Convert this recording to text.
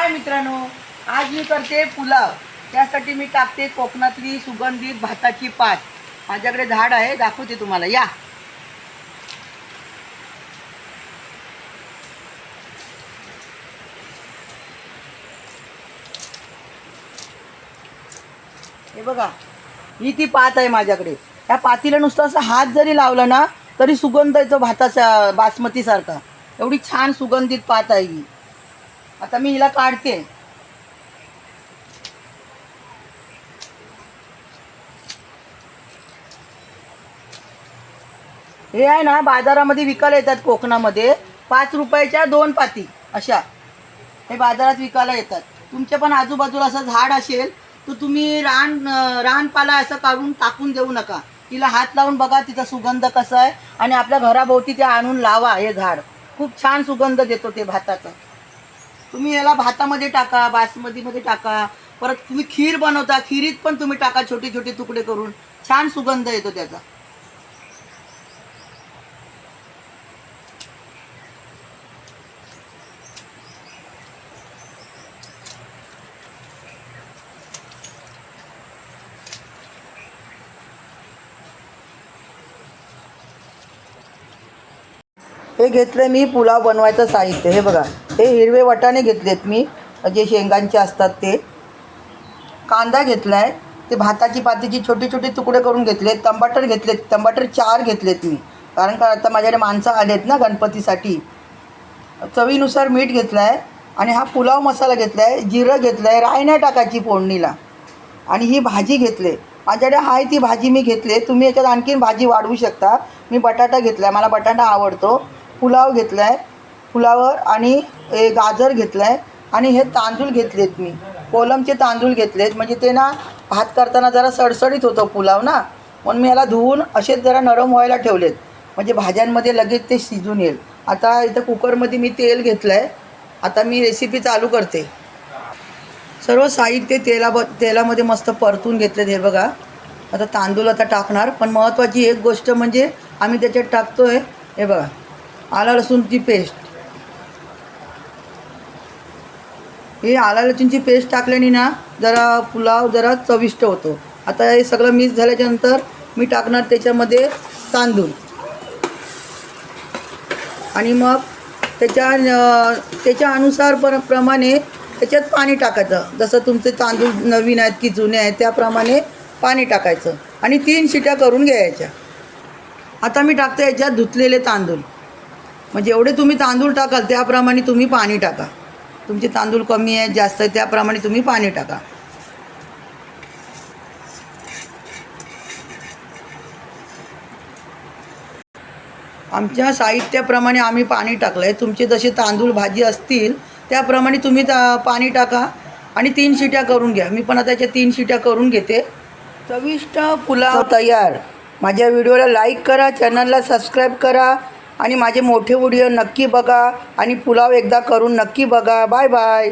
हाय मित्रांनो आज मी करते पुलाव. त्यासाठी मी टाकते कोकणातली सुगंधित भाताची पात. माझ्याकडे झाड आहे दाखवते तुम्हाला. या. हे बघा ही ती पात आहे माझ्याकडे. त्या पातीला नुसतं असं हात जरी लावला ना तरी सुगंध येतो भाताचा बासमतीसारखा. एवढी छान सुगंधित पात आहे ही. आता मी हिला काढते. हे आहे ना बाजारामध्ये विकायला येतात कोकणामध्ये. पाच रुपयाच्या दोन पाती अशा. हे बाजारात विकायला येतात. तुमच्या पण आजूबाजूला असं झाड असेल तर तुम्ही रान रानपाला असं काढून टाकून देऊ नका. तिला हात लावून बघा तिचा सुगंध कसा आहे. आणि आपल्या घराभोवती ते आणून लावा हे झाड. खूप छान सुगंध देतो ते भाताचा. तुम्ही याला भातामध्ये टाका बासमतीमध्ये टाका. परत तुम्ही खीर बनवता खिरीत पण तुम्ही टाका छोटे छोटे तुकडे करून. छान सुगंध येतो त्याचा. हे घेतलं मी पुलाव बनवायचं साहित्य. हे बघा हे हिरवे वाटाणे घेतलेत मी. जे शेंगांचे असतात ते. कांदा घेतला आहे ते भाताची पातीची छोटे छोटे तुकडे करून घेतलेत. टमाटर घेतलेत टमाटर चार घेतलेत मी. कारण का आता माझ्याकडे माणसं आलेत ना गणपतीसाठी. चवीनुसार मीठ घेतलं आहे आणि हा पुलाव मसाला घेतला आहे जिरं घेतलं आहे रायना टाकायची फोडणीला. आणि ही भाजी घेतले. माझ्याकडे आहे ती भाजी मी घेतली. तुम्ही याच्यात आणखीन भाजी वाढवू शकता. मी बटाटा घेतला आहे मला बटाटा आवडतो. पुलाव घेतला आहे पुलावर आणि गाजर घेतलं आहे आणि हे तांदूळ घेतलेत मी. कोलमचे तांदूळ घेतलेत. म्हणजे ते ना भात करताना जरा सडसडीत होतं पुलाव ना. म्हणून मी याला धुवून असेच जरा नरम व्हायला ठेवलेत. म्हणजे भाज्यांमध्ये लगेच ते शिजून येईल. आता इथं कुकरमध्ये मी तेल घेतलं आहे आता मी रेसिपी चालू करते. सर्व साहित्य तेला ब तेलामध्ये मस्त परतून घेतलेत हे बघा. आता तांदूळ आता टाकणार. पण महत्त्वाची एक गोष्ट म्हणजे आम्ही त्याच्यात टाकतो आहे हे बघा. आला लसूणची पेस्ट हे आला लसूणची पेस्ट टाकल्याने ना जरा पुलाव जरा चविष्ट होतो. आता हे सगळं मिक्स झाल्याच्यानंतर मी टाकणार त्याच्यामध्ये तांदूळ. आणि मग त्याच्या त्याच्या अनुसार पर प्रमाणे त्याच्यात पाणी टाकायचं. जसं तुमचे तांदूळ नवीन आहेत की जुने आहेत त्याप्रमाणे पाणी टाकायचं. आणि तीन शिट्या करून घ्यायच्या. आता मी टाकते याच्यात धुतलेले तांदूळ. म्हणजे एवढे तुम्ही तांदूळ टाकाल त्याप्रमाणे तुम्ही पाणी टाका. तुमचे तांदूळ कमी आहेत जास्त आहे त्याप्रमाणे तुम्ही पाणी टाका. आमच्या साहित्याप्रमाणे आम्ही पाणी टाकलं आहे तुमचे जसे तांदूळ भाजी असतील त्याप्रमाणे तुम्ही ता पाणी टाका आणि तीन शिट्या करून घ्या. मी पण आता याच्या तीन शिट्या करून घेते. चविष्ट पुलाव तयार. माझ्या व्हिडिओला लाईक करा चॅनलला सबस्क्राईब करा. आणि माझे मोठे व्हिडिओ नक्की बघा आणि पुलाव एकदा करून नक्की बघा. Bye bye.